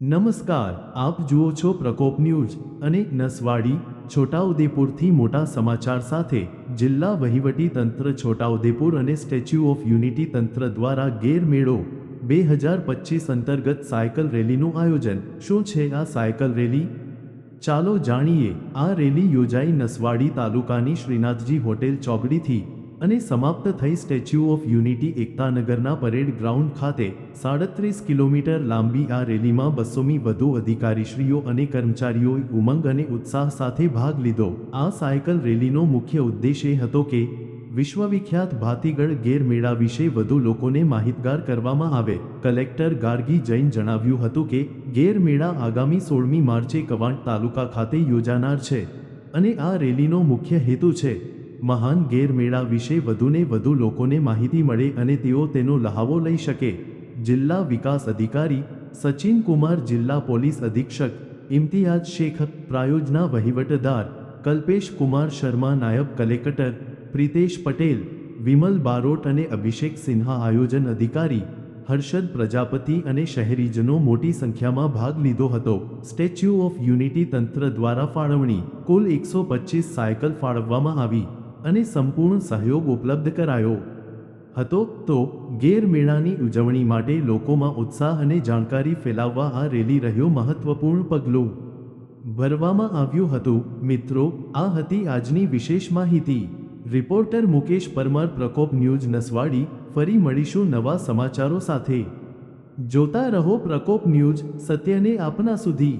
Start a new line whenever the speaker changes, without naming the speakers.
નમસ્કાર, આપ જુઓ છો પ્રકોપ ન્યૂઝ અને નસવાડી છોટાઉદેપુરથી મોટા સમાચાર સાથે જિલ્લા વહીવટી તંત્ર છોટાઉદેપુર અને સ્ટેચ્યુ ઓફ યુનિટી તંત્ર દ્વારા ગેરમેળો બે હજાર પચીસ અંતર્ગત સાયકલ રેલીનું આયોજન. શું છે આ સાયકલ રેલી? ચાલો જાણીએ. આ રેલી યોજાઈ નસવાડી તાલુકાની શ્રીનાથજી હોટેલ ચોકડીથી અને સમાપ્ત થઈ સ્ટેચ્યુ ઓફ યુનિટી એકતાનગરના પરેડ ગ્રાઉન્ડ ખાતે સાડત્રીસ કિલોમીટર લાંબી આ રેલીમાં બસોમી વધુ અધિકારીશ્રીઓ અને કર્મચારીઓએ ઉમંગ અને ઉત્સાહ સાથે ભાગ લીધો. આ સાયકલ રેલીનો મુખ્ય ઉદ્દેશ એ હતો કે વિશ્વવિખ્યાત ભાતીગળ ગેરમેળા વિશે વધુ લોકોને માહિતગાર કરવામાં આવે. કલેક્ટર ગાર્ગી જૈન જણાવ્યું હતું કે ગેરમેળા આગામી સોળમી માર્ચે કવાંટ તાલુકા ખાતે યોજાનાર છે અને આ રેલીનો મુખ્ય હેતુ છે. મહાન ગેરમેળા વિશે વધુને વધુ લોકોને માહિતી મળે અને તેઓ તેનો લહાવો લઈ શકે. જિલ્લા વિકાસ અધિકારી સચિન કુમાર જિલ્લા પોલીસ અધિક્ષક ઇમ્તિયાજ શેખ, પ્રાયોજના વહીવટદાર, કલ્પેશ કુમાર શર્મા, નાયબ કલેક્ટર, પ્રિતેશ પટેલ, વિમલ બારોટ અને અભિષેક સિન્હા આયોજન અધિકારી, હર્ષદ પ્રજાપતિ અને શહેરીજનો મોટી સંખ્યામાં ભાગ લીધો હતો. સ્ટેચ્યુ ઓફ યુનિટી તંત્ર દ્વારા ફાળવણી, કુલ એકસો સાયકલ ફાળવવામાં આવી. અને સંપૂર્ણ સહયોગ ઉપલબ્ધ કરાયો. હતો તો ગેરમેળાની ઉજવણી માટે લોકોમાં ઉત્સાહ અને જાણકારી ફેલાવવા આ રેલી રહ્યો મહત્વપૂર્ણ પગલું. ભરવામાં આવ્યું હતું, મિત્રો, આ હતી આજની વિશેષ માહિતી. રિપોર્ટર મુકેશ પરમાર, પ્રકોપ ન્યૂઝ નસવાડી, ફરી મળીશું નવા સમાચારો સાથે. જોતા રહો પ્રકોપ ન્યૂઝ, સત્યને આપના સુધી.